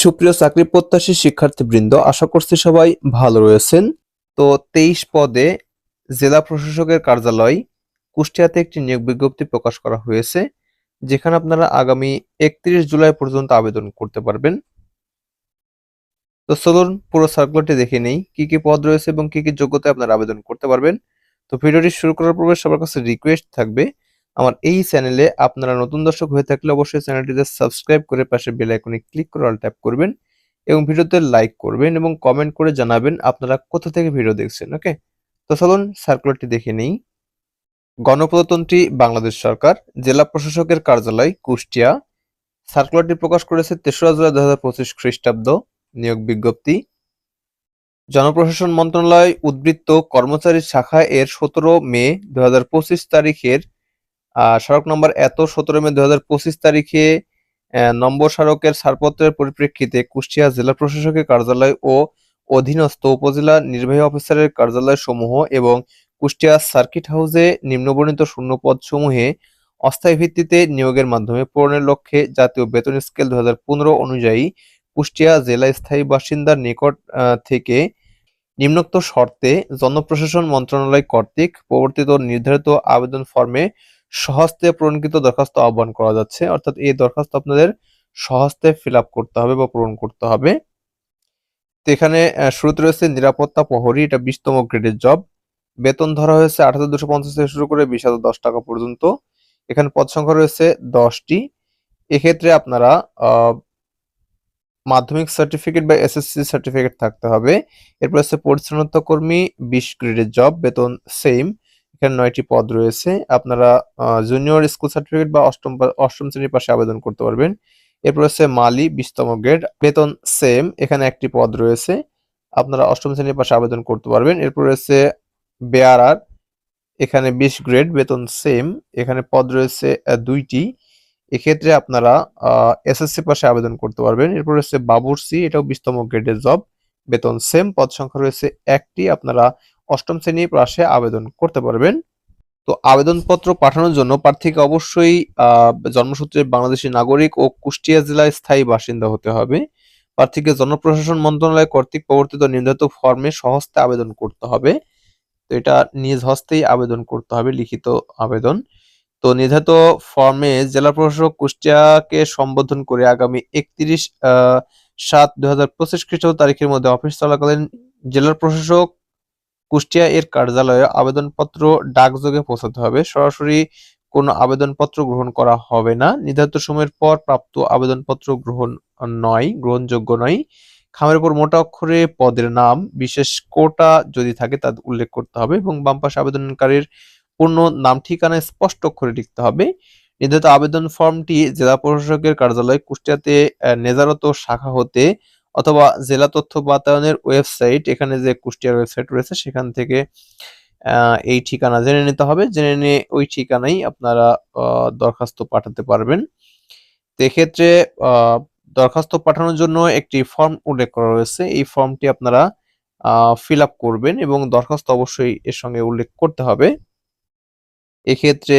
সুপ্রিয় চাকরি প্রত্যাশী শিক্ষার্থীবৃন্দ, আশা করছি সবাই ভালো রয়েছেন। তো তেইশ পদে জেলা প্রশাসকের কার্যালয় কুষ্টিয়াতে একটি নিয়োগ বিজ্ঞপ্তি প্রকাশ করা হয়েছে, যেখানে আপনারা আগামী একত্রিশ জুলাই পর্যন্ত আবেদন করতে পারবেন। তো চলুন পুরো সার্কুলারটি দেখে নেই, কি কি পদ রয়েছে এবং কি কি যোগ্যতায় আপনারা আবেদন করতে পারবেন। তো ভিডিওটি শুরু করার পূর্বে সবার কাছে রিকোয়েস্ট থাকবে আমার এই চ্যানেলে আপনারা নতুন দর্শক হয়ে থাকলে অবশ্যই চ্যানেলটিতে সাবস্ক্রাইব করে পাশে বেল আইকনে ক্লিক করে অল ট্যাপ করবেন এবং ভিডিওতে লাইক করবেন এবং কমেন্ট করে জানাবেন আপনারা কোথা থেকে ভিডিও দেখছেন, ওকে? তো চলুন সার্কুলারটি দেখে নেই। গণপ্রজাতন্ত্রী বাংলাদেশ সরকার, জেলা প্রশাসকের কার্যালয়, কুষ্টিয়া। সার্কুলারটি প্রকাশ করেছে তেসরা জুলাই দু হাজার পঁচিশ খ্রিস্টাব্দ, নিয়োগ বিজ্ঞপ্তি। জনপ্রশাসন মন্ত্রণালয় উদ্বৃত্ত কর্মচারী শাখা এর সতেরো মে দু হাজার পঁচিশ তারিখের সড়ক নম্বর এত সতেরো মে দু তারিখে নম্বর সড়কের ছাড়পত্রের পরিপ্রেক্ষিতে কুষ্টিয়া জেলা প্রশাসকের কার্যালয় ও অধীনস্থ উপজেলা নির্বাহী অফিসারের কার্যালয় সমূহ এবং কুষ্টিয়া সার্কিট হাউসে নিম্নবর্ণিত শূন্যপদ সমূহে অস্থায়ী ভিত্তিতে নিয়োগের মাধ্যমে পূরণের লক্ষ্যে জাতীয় বেতন স্কেল দু হাজার পনেরো অনুযায়ী কুষ্টিয়া জেলা স্থায়ী বাসিন্দার নিকট থেকে নিম্নোক্ত শর্তে জনপ্রশাসন মন্ত্রণালয় কর্তৃক প্রবর্তিত নির্ধারিত আবেদন ফর্মে সহস্তে পূরণকৃত দরখাস্ত আহ্বান করা যাচ্ছে। অর্থাৎ এই দরখাস্ত আপনাদের সহস্তে ফিল করতে হবে বা পূরণ করতে হবে। তো এখানে শুরুতে রয়েছে নিরাপত্তা প্রহরী, এটা বিশতম গ্রেডের জব। বেতন ধরা হয়েছে আট হাজার দুশো পঞ্চাশ থেকে শুরু করে বিশ হাজার দশ টাকা পর্যন্ত। এখানে পদ সংখ্যা রয়েছে দশটি। এক্ষেত্রে আপনারা মাধ্যমিক সার্টিফিকেট বা এসএসসি সার্টিফিকেট থাকতে হবে। এরপর হচ্ছে পরিচ্ছন্নতা কর্মী বিশ গ্রেডের জব, বেতন সেম। এখানে নয়টি পদ রয়েছে। আপনারা জুনিয়র স্কুল সার্টিফিকেট বা অষ্টম অষ্টম শ্রেণির পাশে আবেদন করতে পারবেন। এরপর হচ্ছে মালি, বিশতম গ্রেড বেতন সেম এখানে একটি পদ রয়েছে। আপনারা অষ্টম শ্রেণির পাশে আবেদন করতে পারবেন। এরপর রয়েছে বেয়ারার, এখানে বিশ গ্রেড বেতন সেম এখানে পদ রয়েছে দুইটি। এক্ষেত্রে আপনারা এসএসসি পাশে আবেদন করতে পারবেন। এরপর রয়েছে বাবুরসি এটাও বিশতম গ্রেডের জব বেতন সেম পদ সংখ্যা রয়েছে একটি। আপনারা অষ্টম শ্রেণির পাশে আবেদন করতে পারবেন। তো আবেদনপত্র পাঠানোর জন্য প্রার্থীকে অবশ্যই জন্মসূত্রে বাংলাদেশী নাগরিক ও কুষ্টিয়া জেলায় স্থায়ী বাসিন্দা হতে হবে। প্রার্থীকে জনপ্রশাসন মন্ত্রণালয় কর্তৃক প্রবর্তিত নির্ধারিত ফর্মে সহস্তে আবেদন করতে হবে। তো এটা নিজ হস্তেই আবেদন করতে হবে, লিখিত আবেদন। তো নির্ধারিত ফর্মে জেলা প্রশাসক কুষ্টিয়াকে সম্বোধন করে আগামী একত্রিশ সাত দুই হাজার পঁচিশ খ্রিস্টাব্দ তারিখের মধ্যে অফিস চলাকালীন জেলার প্রশাসক কুষ্টিয়া এর কার্যালয়ে আবেদনপত্র ডাকযোগে পৌঁছাতে হবে। সরাসরি কোনো আবেদনপত্র গ্রহণ করা হবে না। নির্ধারিত সময়ের পর প্রাপ্ত আবেদনপত্র গ্রহণ নয়, গ্রহণযোগ্য নয়। খামের উপর মোটা অক্ষরে পদের নাম, বিশেষ কোটা যদি থাকে তা উল্লেখ করতে হবে এবং বাম পাশে আবেদনকারীর পূর্ণ নাম ঠিকানা স্পষ্ট অক্ষরে লিখতে হবে। নির্ধারিত আবেদন ফর্মটি জেলা প্রশাসকের কার্যালয় কুষ্টিয়াতে নেজারত শাখা হতে অথবা জেলা তথ্য বাতায়নের ওয়েবসাইট, এখানে যে কুষ্টিয়ার ওয়েবসাইট রয়েছে, সেখান থেকে এই ঠিকানা জেনে নিতে হবে। জেনে নিয়ে ওই ঠিকানাই আপনারা দরখাস্ত পাঠাতে পারবেন। তো এক্ষেত্রে দরখাস্ত পাঠানোর জন্য একটি ফর্ম উল্লেখ করা রয়েছে। এই ফর্মটি আপনারা ফিল আপ করবেন এবং দরখাস্ত অবশ্যই এর সঙ্গে উল্লেখ করতে হবে। এক্ষেত্রে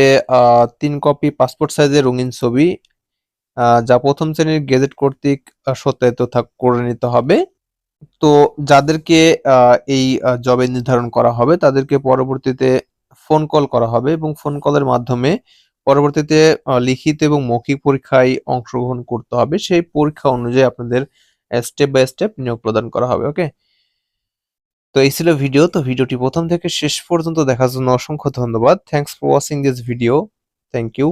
তিন কপি পাসপোর্ট সাইজের রঙিন ছবি যা প্রথম শ্রেণির গেজেট কর্তৃক সত্যায়িত করে নিতে হবে। তো যাদেরকে এই জবে নির্ধারণ করা হবে, তাদেরকে পরবর্তীতে ফোন কল করা হবে এবং ফোন কলের মাধ্যমে পরবর্তীতে লিখিত এবং মৌখিক পরীক্ষায় অংশগ্রহণ করতে হবে। সেই পরীক্ষা অনুযায়ী আপনাদের স্টেপ বাই স্টেপ নিয়োগ প্রদান করা হবে ওকে তো এই ছিল ভিডিও তো ভিডিওটি প্রথম থেকে শেষ পর্যন্ত দেখার জন্য অসংখ্য ধন্যবাদ। Thanks for watching this video thank you